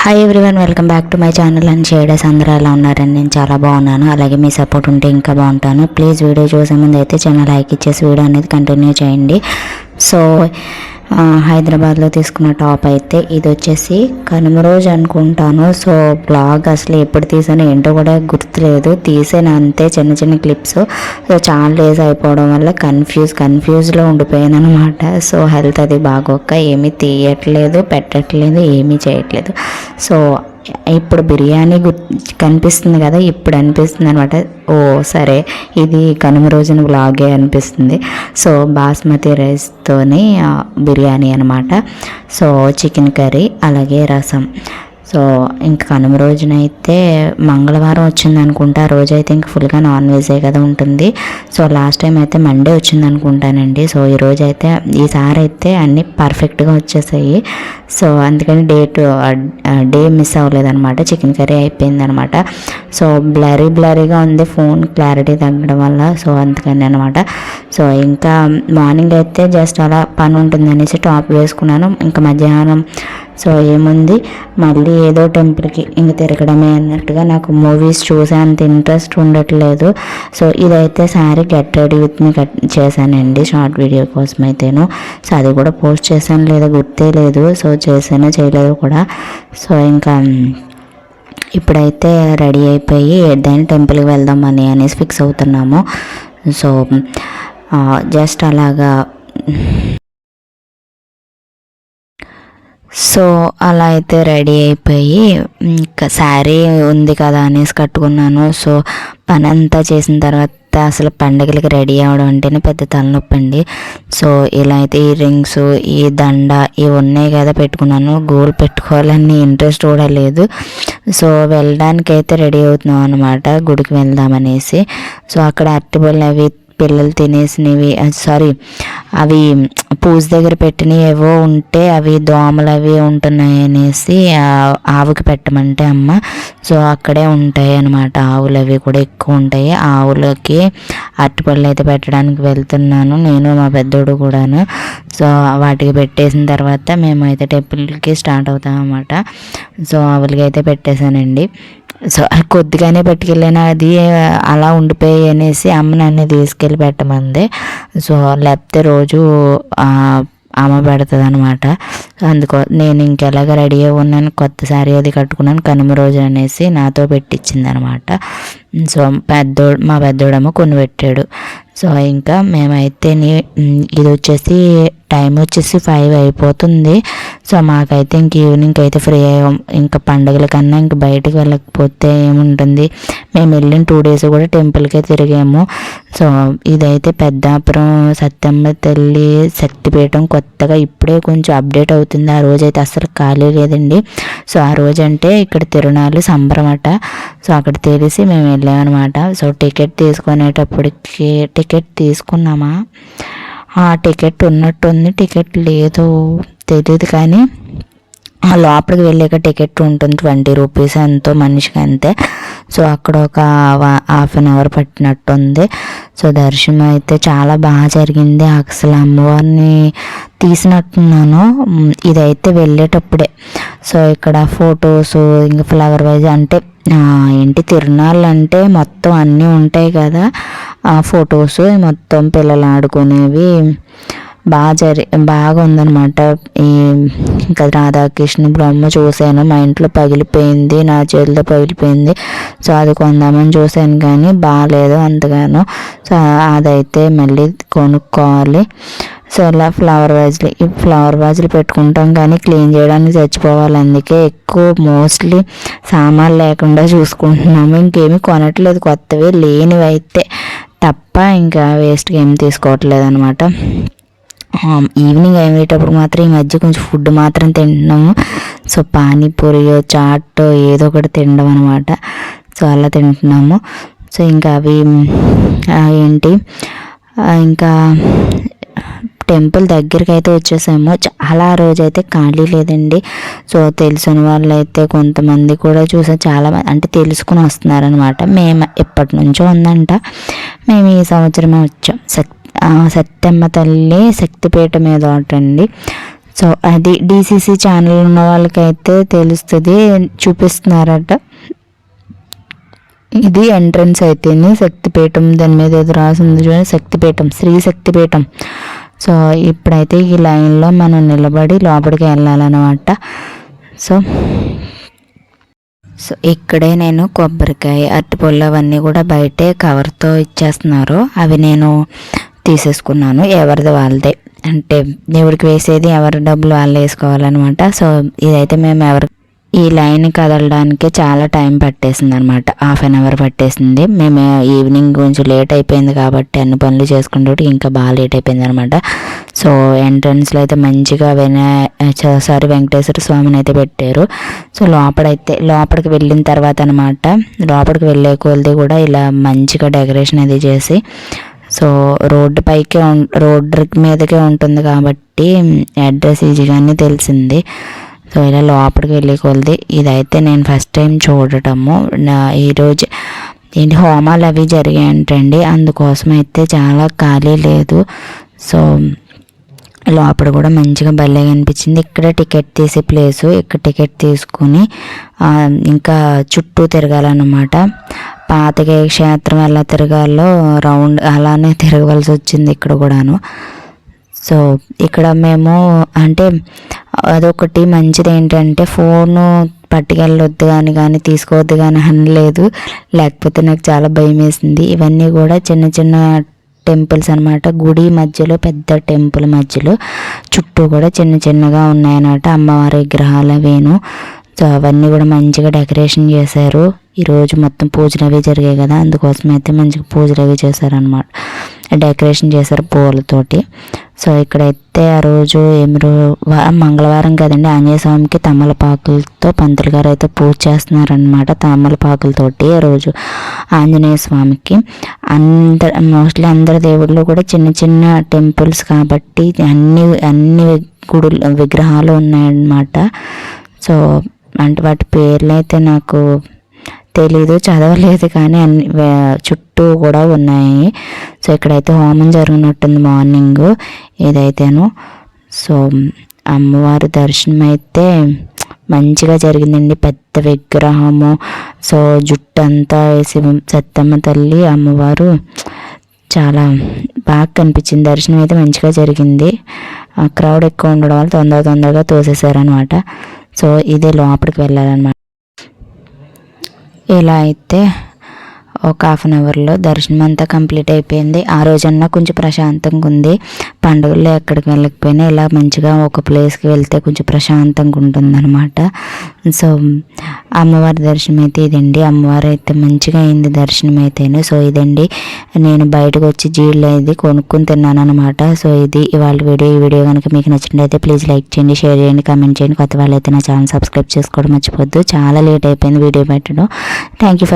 Hi everyone welcome back to my channel and shaders అందరూ ఎలా ఉన్నారని నేను చాలా బాగున్నాను. అలాగే మీ సపోర్ట్ ఉంటే ఇంకా బాగుంటాను. ప్లీజ్ వీడియో చూసే ముందు అయితే చాలా లైక్ ఇచ్చేసి వీడియో అనేది కంటిన్యూ చేయండి. సో హైదరాబాద్లో తీసుకున్న టాప్ అయితే ఇది వచ్చేసి కనుమ రోజు అనుకుంటాను. సో బ్లాగ్ అసలు ఎప్పుడు తీసాను ఏంటో కూడా గుర్తులేదు. తీసాను అంతే చిన్న చిన్న క్లిప్స్ సో చాలా డేస్ అయిపోవడం వల్ల కన్ఫ్యూజ్ కన్ఫ్యూజ్లో ఉండిపోయాను అనమాట సో హెల్త్ అది బాగోక ఏమీ తీయట్లేదు పెట్టట్లేదు ఏమీ చేయట్లేదు. సో ఇప్పుడు బిర్యానీ గుర్ కనిపిస్తుంది కదా ఇప్పుడు అనిపిస్తుంది అనమాట ఓ సరే ఇది కనుమ రోజున బ్లాగే అనిపిస్తుంది. సో బాస్మతి రైస్తోని బిర్యానీ అనమాట సో చికెన్ కర్రీ అలాగే రసం. సో ఇంకా కనుమ రోజునైతే మంగళవారం వచ్చింది అనుకుంటా ఆ రోజు అయితే ఇంకా ఫుల్గా నాన్ వెజే కదా ఉంటుంది. సో లాస్ట్ టైం అయితే మండే వచ్చింది అనుకుంటానండి సో ఈ రోజు అయితే ఈసారి అయితే అన్నీ పర్ఫెక్ట్గా వచ్చేసాయి. సో అందుకని డేట్ డే మిస్ అవ్వలేదనమాట. చికెన్ కర్రీ అయిపోయింది అనమాట సో బ్లరీ బ్లరీగా ఉంది ఫోన్ క్లారిటీ తగ్గడం వల్ల. సో అందుకని అనమాట. సో ఇంకా మార్నింగ్ అయితే జస్ట్ అలా పని ఉంటుంది అనేసి టాప్ వేసుకున్నాను. ఇంకా మధ్యాహ్నం సో ఏముంది? మళ్ళీ ఏదో టెంపుల్కి ఇంక తిరగడమే అన్నట్టుగా నాకు మూవీస్ చూసే అంత ఇంట్రెస్ట్ ఉండట్లేదు. సో ఇదైతే sorry get ready with me cut చేశానండి షార్ట్ వీడియో కోసం అయితేను సో అది కూడా పోస్ట్ చేశాను లేదా గుర్తే లేదు. సో చేశానో చేయలేదు కూడా. సో ఇంకా ఇప్పుడైతే రెడీ అయిపోయి ఏదైనా టెంపుల్కి వెళ్దామని అనేసి ఫిక్స్ అవుతున్నాము. సో జస్ట్ అలాగా సో అలా అయితే రెడీ అయిపోయి ఇంకా శారీ ఉంది కదా అనేసి కట్టుకున్నాను. సో పని అంతా చేసిన తర్వాత అసలు పండగలకి రెడీ అవ్వడం అంటేనే పెద్ద తలనొప్పి అండి. సో ఇలా అయితే ఈ రింగ్స్ ఈ దండ ఇవి ఉన్నాయి కదా పెట్టుకున్నాను. గోల్ పెట్టుకోవాలని ఇంట్రెస్ట్ కూడా లేదు. సో వెళ్ళడానికి అయితే రెడీ అవుతున్నాం అనమాట గుడికి వెళ్దామనేసి సో అక్కడ అరటిపళ్ళు అవి పిల్లలు తినేసినవి సారీ అవి పూజ దగ్గర పెట్టినవి ఏవో ఉంటే అవి దోమలు అవి ఉంటున్నాయి అనేసి ఆవుకి పెట్టమంటే అమ్మ. సో అక్కడే ఉంటాయి అనమాట ఆవులు అవి కూడా ఎక్కువ ఉంటాయి. ఆవులకి అరటిపళ్ళు అయితే పెట్టడానికి వెళ్తున్నాను. నేను మా పెద్దోడు కూడాను. సో వాటికి పెట్టేసిన తర్వాత మేమైతే టెంపుల్కి స్టార్ట్ అవుతాం సో ఆవులకి అయితే పెట్టేశానండి. సో అది కొద్దిగానే పట్టుకెళ్ళాను. అది అలా ఉండిపోయి అనేసి అమ్మ నన్ను తీసుకెళ్ళి పెట్టమంది. సో లేకపోతే రోజు అమ్మ పెడుతుంది అనమాట అందుకో నేను ఇంకెలాగ రెడీ అయి ఉన్నాను కొత్త శారీ అది కట్టుకున్నాను కనుమ రోజు అనేసి నాతో పెట్టించింది అనమాట సో పెద్దోడు మా పెద్దోడమ్మ కొన్ని పెట్టాడు సో ఇంకా మేమైతే ఇది వచ్చేసి టైం వచ్చేసి ఫైవ్ అయిపోతుంది. సో మాకైతే ఇంక ఈవినింగ్ అయితే ఫ్రీ అయ్యాం. ఇంకా పండుగల కన్నా ఇంక బయటికి వెళ్ళకపోతే ఏముంటుంది? మేము వెళ్ళిన టూ డేస్ కూడా టెంపుల్కే తిరిగాము. సో ఇదైతే పెద్దాపురం సత్యమ్మ తల్లి శక్తిపీఠం కొత్తగా ఇప్పుడే కొంచెం అప్డేట్ అవుతుంది. ఆ రోజు అయితే అసలు ఖాళీ లేదండి. సో ఆ రోజు అంటే ఇక్కడ తిరునాళ్ళు సంబరమట. సో అక్కడ తెలిసి మేము వెళ్ళామన్నమాట. సో టికెట్ తీసుకునేటప్పటికి టికెట్ తీసుకున్నామా? ఆ టికెట్ ఉన్నట్టుంది టికెట్ లేదు తెలియదు కానీ ఆ లోపలికి వెళ్ళాక టికెట్ ఉంటుంది ట్వంటీ రూపీస్ ఎంతో మనిషికి అంతే. సో అక్కడ ఒక హాఫ్ అన్ అవర్ పట్టినట్టుంది. సో దర్శనం అయితే చాలా బాగా జరిగింది. అసలు అమ్మవారిని తీసినట్టున్నాను. ఇదైతే వెళ్ళేటప్పుడే. సో ఇక్కడ ఫొటోస్ ఇంకా ఫ్లవర్ వైజ్ అంటే ఏంటి తిరునాళ్ళు అంటే మొత్తం అన్నీ ఉంటాయి కదా. ఆ ఫొటోస్ మొత్తం పిల్లలు ఆడుకునేవి. బాగా జరి బాగా ఉందన్నమాట ఈ ఇంకా రాధాకృష్ణ బ్రహ్మ చూశాను. మా ఇంట్లో పగిలిపోయింది. నా చేతిలో పగిలిపోయింది. సో అది కొందామని చూశాను కానీ బాగాలేదు అంతగానో. సో అదైతే మళ్ళీ కొనుక్కోవాలి. సో ఇలా ఫ్లవర్ వాజ్లు. ఈ ఫ్లవర్ వాజ్లు పెట్టుకుంటాం కానీ క్లీన్ చేయడానికి చచ్చిపోవాలి. అందుకే ఎక్కువ మోస్ట్లీ సామాన్లు లేకుండా చూసుకుంటున్నాము. ఇంకేమీ కొనట్లేదు. కొత్తవి లేనివి అయితే తప్ప ఇంకా వేస్ట్గా ఏం తీసుకోవట్లేదు అనమాట ఈవినింగ్ అయ్యేటప్పుడు మాత్రం ఈ మధ్య కొంచెం ఫుడ్ మాత్రం తింటున్నాము. సో పానీపూరియో చాట్ ఏదో ఒకటి తినడం అనమాట సో అలా తింటున్నాము. సో ఇంకా అవి ఏంటి? ఇంకా టెంపుల్ దగ్గరికి అయితే వచ్చేసాము. చాలా రోజు అయితే ఖాళీ లేదండి. సో తెలిసిన వాళ్ళు అయితే కొంతమంది కూడా చూసా చాలా మంది అంటే తెలుసుకుని వస్తున్నారనమాట మేము ఎప్పటి నుంచో ఉందంట. మేము ఈ సంవత్సరమే వచ్చాం. సత్ సత్యమ్మ తల్లి శక్తిపీఠం మీద ఒకటండి సో అది డీసీసీ ఛానల్ ఉన్న వాళ్ళకైతే తెలుస్తుంది చూపిస్తున్నారట. ఇది ఎంట్రన్స్ అయితేనే శక్తిపీఠం దాని మీద ఏదో రాసింది చూడండి. శక్తిపీఠం శ్రీ శక్తిపీఠం. సో ఇప్పుడైతే ఈ లైన్లో మనం నిలబడి లోపలికి వెళ్ళాలన్నమాట. సో సో ఇక్కడే నేను కొబ్బరికాయ అరటిపళ్ళు అవన్నీ కూడా బయటే కవర్తో ఇచ్చేస్తున్నారు. అవి నేను తీసేసుకున్నాను ఎవరిది వాళ్ళదే. అంటే ఎవరికి వేసేది ఎవరి డబ్బులు వాళ్ళు వేసుకోవాలన్నమాట. సో ఇదైతే మేము ఎవరి ఈ లైన్ కదలడానికి చాలా టైం పట్టేసింది అనమాట హాఫ్ అన్ అవర్ పట్టేసింది. మేము ఈవినింగ్ కొంచెం లేట్ అయిపోయింది కాబట్టి అన్ని పనులు చేసుకుంటూ ఇంకా బాగా లేట్ అయిపోయింది అనమాట సో ఎంట్రన్స్లో అయితే మంచిగా వినాయ సారీ వెంకటేశ్వర స్వామిని అయితే పెట్టారు. సో లోపడైతే లోపలికి వెళ్ళిన తర్వాత అనమాట లోపలికి వెళ్ళే కొలది కూడా ఇలా మంచిగా డెకరేషన్ అది చేసి సో రోడ్డు పైకే రోడ్డు మీదకే ఉంటుంది కాబట్టి అడ్రస్ ఈజీగానే తెలిసింది. సో ఇలా లోపలికి వెళ్ళి కొలిది ఇదైతే నేను ఫస్ట్ టైం చూడటము. నా ఈరోజు ఏంటి హోమాలు అవి జరిగాయంటండి. అందుకోసం అయితే చాలా ఖాళీ లేదు. సో లోపల కూడా మంచిగా భలేగా అనిపించింది. ఇక్కడ టికెట్ తీసే ప్లేసు. ఇక్కడ టికెట్ తీసుకుని ఇంకా చుట్టూ తిరగాలన్నమాట. పాతకే క్షేత్రం ఎలా తిరగాలో రౌండ్ అలానే తిరగవలసి వచ్చింది ఇక్కడ కూడాను. సో ఇక్కడ మేము అంటే అదొకటి మంచిది ఏంటంటే ఫోను పట్టుకెళ్ళొద్దు కానీ కానీ తీసుకోవద్దు కానీ అనలేదు. లేకపోతే నాకు చాలా భయం వేసింది ఇవన్నీ కూడా చిన్న చిన్న టెంపుల్స్ అనమాట గుడి మధ్యలో పెద్ద టెంపుల్ మధ్యలో. చుట్టూ కూడా చిన్న చిన్నగా ఉన్నాయన్నమాట అమ్మవారి విగ్రహాలు అవేను. సో అవన్నీ కూడా మంచిగా డెకరేషన్ చేశారు. ఈరోజు మొత్తం పూజలు అవి జరిగాయి కదా. అందుకోసం అయితే మంచిగా పూజలు అవి చేశారనమాట డెకరేషన్ చేశారు పూలతోటి. సో ఇక్కడైతే ఆ రోజు ఏమి మంగళవారం కదండి ఆంజనేయ స్వామికి తమలపాకులతో పంతులు గారు అయితే పూజ చేస్తున్నారనమాట తమలపాకులతోటి ఆ రోజు ఆంజనేయ స్వామికి అందరు మోస్ట్లీ అందరి దేవుళ్ళు కూడా చిన్న చిన్న టెంపుల్స్ కాబట్టి అన్ని అన్ని గుడులు విగ్రహాలు ఉన్నాయన్నమాట. సో అంటే వాటి పేర్లు అయితే నాకు తెలీదు చదవలేదు కానీ అన్ని చుట్టూ కూడా ఉన్నాయి. సో ఇక్కడైతే హోమం జరుగునట్టుంది మార్నింగ్ ఏదైతేను. సో అమ్మవారి దర్శనం అయితే మంచిగా జరిగిందండి. పెద్ద విగ్రహము సో జుట్టు అంతా వేసి సత్తమ్మ తల్లి అమ్మవారు చాలా బాగా కనిపించింది. దర్శనం అయితే మంచిగా జరిగింది. క్రౌడ్ ఎక్కువ ఉండడం వల్ల తొందర తొందరగా తోసేసారనమాట సో ఇదే లోపలికి వెళ్ళాలన్నమాట. ఎలా అయితే ఒక హాఫ్ అన్ అవర్లో దర్శనం అంతా కంప్లీట్ అయిపోయింది. ఆ రోజన్నా కొంచెం ప్రశాంతంగా ఉంది పండుగల్లో ఎక్కడికి వెళ్ళకపోయినా ఇలా మంచిగా ఒక ప్లేస్కి వెళ్తే కొంచెం ప్రశాంతంగా ఉంటుందన్నమాట సో అమ్మవారి దర్శనం అయితే ఇదండి. అమ్మవారు అయితే మంచిగా అయింది దర్శనం అయితేనే సో ఇదండి. నేను బయటకు వచ్చి జీళ్ళు అయితే కొనుక్కొని తిన్నాను అనమాట సో ఇది ఇవాళ వీడియో. ఈ వీడియో కనుక మీకు నచ్చినట్లయితే ప్లీజ్ లైక్ చేయండి షేర్ చేయండి కామెంట్ చేయండి. కొత్త వాళ్ళైతే నా ఛానల్ సబ్స్క్రైబ్ చేసుకోవడం మర్చిపోద్దు. చాలా లేట్ అయిపోయింది వీడియో పెట్టడం. Thank you for